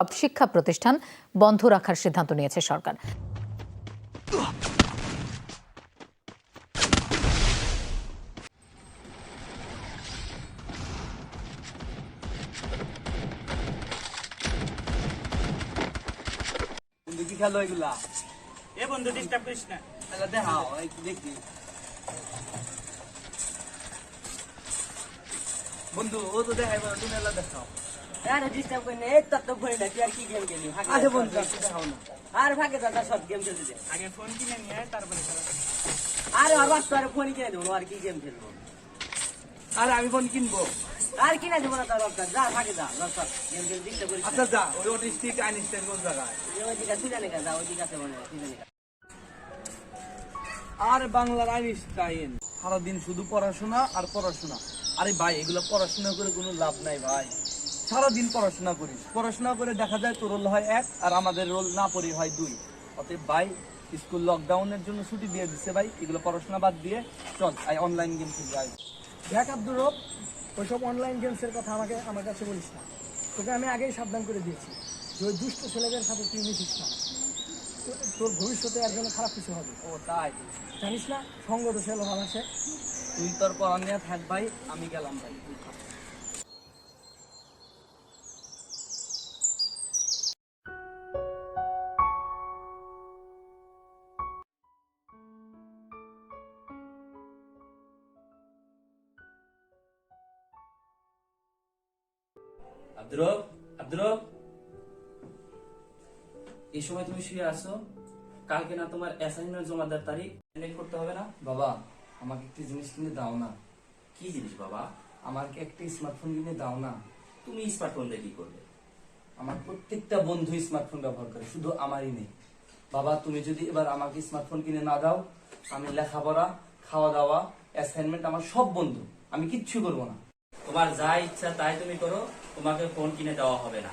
সব শিক্ষা প্রতিষ্ঠান বন্ধ রাখার সিদ্ধান্ত নিয়েছে সরকার। খেলো এগুলা? এ বন্ধু ডিস্টার্ব করিস না। দেখি। বন্ধু ও তো দেখাই তুমি এলা দেখাও। আরে ডিস্টার্ব করি না। এই তোর তো ভয় না তুই আর কি গেম খেলি? আচ্ছা বন্ধু। দেখাও না। আর দাদা সব গেম খেলতে দে। আগে ফোন কিনে নিয়ে তারপরে খেলা আরে আর বাস আর ফোন কিনে দেবো আর কি গেম খেলব? আরে আমি ফোন কিনবো? আর কিনে দেবো না তার দরকার যা যা দরকার গেম খেলে ডিস্টার্ব আচ্ছা যা ওই অটিস্টিক আইনস্টাইন কোন জায়গায়? ওই দিকে তুই জানে যা ওই দিকে আছে মনে তুই জানে আর বাংলার আইনস্টাইন সারাদিন শুধু পড়াশোনা আর পড়াশোনা। আরে ভাই এগুলো পড়াশোনা করে কোনো লাভ নাই ভাই। সারাদিন পড়াশোনা করিস। পড়াশোনা করে দেখা যায় তোর রোল হয় এক আর আমাদের রোল না পড়ি হয় দুই। অতএব ভাই স্কুল লকডাউনের জন্য ছুটি দিয়ে দিচ্ছে ভাই এগুলো পড়াশোনা বাদ দিয়ে চল আই অনলাইন গেম খেলি আয় দেখ আব্দুর রব ওইসব অনলাইন গেমসের কথা আমাকে আমার কাছে বলিস না। তোকে আমি আগেই সাবধান করে দিয়েছি যে ওই দুষ্ট ছেলেদের সাথে তুই মিশিস না। তোর ভবিষ্যতে এর জন্য খারাপ কিছু হবে। ও তাই। জানিস না সঙ্গত ছেলে লোহাল আছে। তুই তোর পড়া নিয়ে থাক ভাই, আমি গেলাম ভাই। তুমি শুয়ে আছো। কালকে না তোমার অ্যাসাইনমেন্ট জমা দেওয়ার তারিখ। করতে হবে না? বাবা। আমাকে একটি জিনিস কিনে দাও না। কি জিনিস বাবা? আমাকে একটি স্মার্টফোন কিনে দাও না। তুমি স্মার্টফোন দিয়ে কি করবে? আমার প্রত্যেকটা বন্ধু স্মার্টফোন ব্যবহার করে, শুধু আমারই নেই। বাবা, তুমি যদি এবার আমাকে স্মার্টফোন কিনে না দাও, আমি লেখাপড়া খাওয়া দাওয়া অ্যাসাইনমেন্ট আমার সব বন্ধু, আমি কিচ্ছু করব না। তোমার যা ইচ্ছা তাই তুমি করো, তোমাকে ফোন কিনে দেওয়া হবে না।